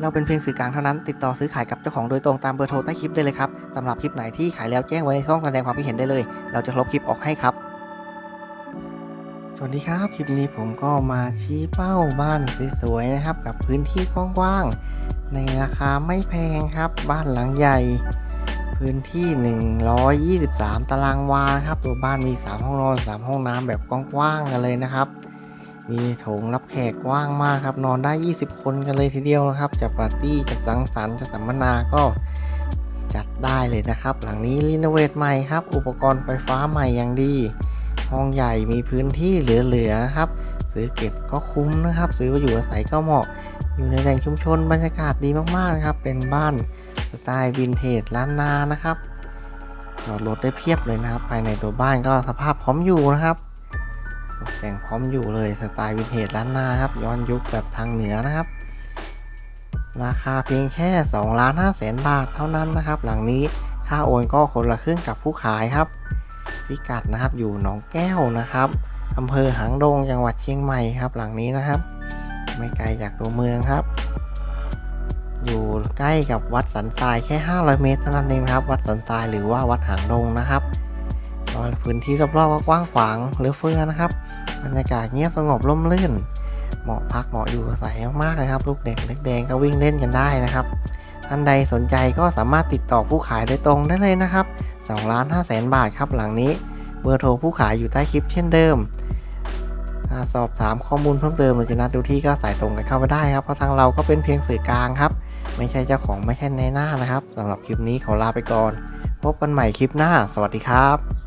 เราเป็นเพียงสื่อกลางเท่านั้น ติดต่อซื้อขายกับเจ้าของโดยตรงตามเบอร์โทรใต้คลิปได้เลยครับสำหรับคลิปไหนที่ขายแล้วแจ้งไว้ในช่องแสดงความคิดเห็นได้เลย เราจะลบคลิปออกให้ครับ สวัสดีครับ คลิปนี้ผมก็มาชี้เป้าบ้านสวยๆนะครับ กับพื้นที่กว้างๆในราคาไม่แพงครับ บ้านหลังใหญ่ พื้นที่ 123 ตารางวาครับตัวบ้านมี 3 ห้องนอน 3 ห้องน้ำแบบกว้างๆกันเลยนะครับ มีโถงรับแขกกว้างมากครับ นอนได้ 20 คนกันเลยทีเดียวนะครับจะปาร์ตี้จะสังสรรค์จะสัมมนาก็จัดได้เลยนะครับ หลังนี้รีโนเวทใหม่ครับ อุปกรณ์ไฟฟ้าใหม่อย่างดี ห้องใหญ่มีพื้นที่เหลือๆนะครับ ซื้อเก็บก็คุ้มนะครับ ซื้อมาอยู่อาศัยก็เหมาะ อยู่ในแหล่งชุมชนบรรยากาศดีมากๆนะครับ เป็นบ้านสไตล์วินเทจล้านนานะครับจอดรถได้เพียบเลยนะครับ ภายในตัวบ้านก็สภาพพร้อมอยู่นะครับ แต่งพร้อมอยู่เลยสไตล์วินเทจล้านนาครับ ย้อนยุคแบบทางเหนือนะครับ ราคาเพียงแค่2ล้าน5แสนบาทเท่านั้นนะครับ หลังนี้ค่าโอนก็คนละครึ่งกับผู้ขายครับ พิกัดนะครับอยู่หนองแก้วนะครับอำเภอหางดงจังหวัดเชียงใหม่ครับ หลังนี้นะครับ ไม่ไกลจากตัวเมืองครับ อยู่ใกล้กับวัดสันทรายแค่ 500 เมตรเท่านั้นเองครับ วัดสันทรายหรือว่าวัดหางดงนะครับพื้นที่รอบๆก็กว้างขวางเหลือเฟือนะครับ บรรยากาศเงียบสงบร่มรื่น เหมาะพักเหมาะอยู่อาศัยมากๆเลยครับ ลูกเด็กเล็กแดงก็วิ่งเล่นกันได้นะครับท่านใดสนใจก็สามารถติดต่อผู้ขายโดยตรงได้เลยนะครับ2ล้าน5แสนบาทครับหลังนี้ เบอร์โทรผู้ขายอยู่ใต้คลิปเช่นเดิม สอบถามข้อมูลเพิ่มเติมหรือจะนัดดูที่ก็สายตรงกันเข้าไปได้ครับ เพราะทางเราก็เป็นเพียงสื่อกลางครับ ไม่ใช่เจ้าของไม่ใช่ในหน้านะครับสำหรับคลิปนี้ขอลาไปก่อน พบกันใหม่คลิปหน้า สวัสดีครับ